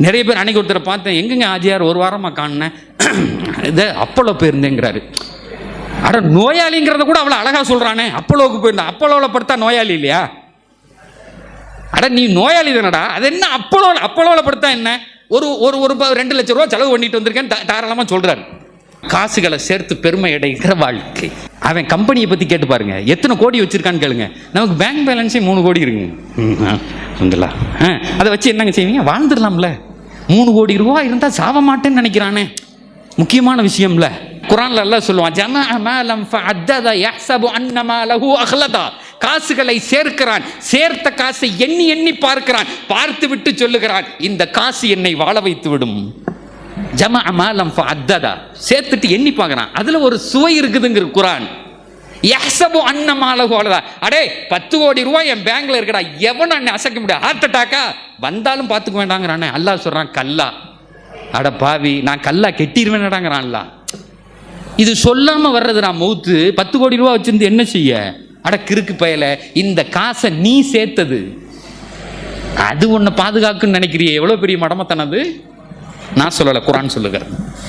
நிறைய பேர் அன்னைக்கு ஒருத்தரை பார்த்தேன். எங்கங்க ஆஜியார் ஒரு வாரமாக காணினேன் இதை அப்போலோ போயிருந்தேங்கிறாரு. அட நோயாளிங்கிறத கூட அவ்வளோ அழகாக சொல்கிறானே அப்போலோவுக்கு போயிருந்தேன் அப்போலோவில் படுத்தா நோயாளி இல்லையா? அட நீ நோயாளி தானடா. அது என்ன அப்போலோ அப்போலோவில் படுத்தா என்ன? ஒரு ஒரு ஒரு ரெண்டு லட்ச ரூபா செலவு பண்ணிட்டு வந்திருக்கேன் தாராளமாக சொல்கிறாரு காசுகளை சேர்த்து பெருமை அடைகிற வாழ்க்கை. அவன் கம்பெனியை பற்றி கேட்டு பாருங்க. எத்தனை கோடி வச்சிருக்கான்னு கேளுங்க. நமக்கு பேங்க் பேலன்ஸே மூணு கோடி இருக்குங்க. ம், ஆ, ஆ, அதை வச்சு என்னங்க செய்வீங்க? வாழ்ந்துடலாம்ல. மூணு கோடி ரூபா இருந்தால் சாவ மாட்டேன்னு நினைக்கிறானே. முக்கியமான விஷயம்ல. குரான்ல எல்லாம் சொல்லுவான் ஜமா ஃபஅத்தத யஹ்சபு அன்னமா லஹு அஹ்லதா. காசுகளை சேர்க்கிறான். சேர்த்த காசை எண்ணி எண்ணி பார்க்கிறான். பார்த்து விட்டு சொல்லுகிறான். இந்த காசு என்னை வாழ வைத்து விடும். ஜம அமாலம் ஃபஅத்ததா. சேர்த்துட்டு எண்ணி பார்க்குறான். அதுல ஒரு சுவை இருக்குதுங்கிற குரான். யஹ்சபு அன்னமா லஹு அடே பத்து கோடி ரூபாய் என் பேங்க்ல இருக்கடா. எவன் அண்ணன் அசைக்க முடியாது ஹார்ட் அட்டாக்கா வந்தாலும் பார்த்துக்க வேண்டாங்கிறானே அல்லாஹ் சொல்கிறான் கல்லா. அட பாவி நான் கல்லா கெட்டிடுவேனடாங்கிறான்ல இது சொல்லாமல் வர்றது நான் மௌத்து பத்து கோடி ரூபா வச்சுருந்து என்ன செய்ய? அட கிறுக்கு பயல. இந்த காசை நீ சேர்த்தது. அது உன்னை பாதுகாக்குன்னு நினைக்கிறியே. எவ்வளோ பெரிய மடமத்தனது நான் சொல்லலை குரான் சொல்லுகிறேன்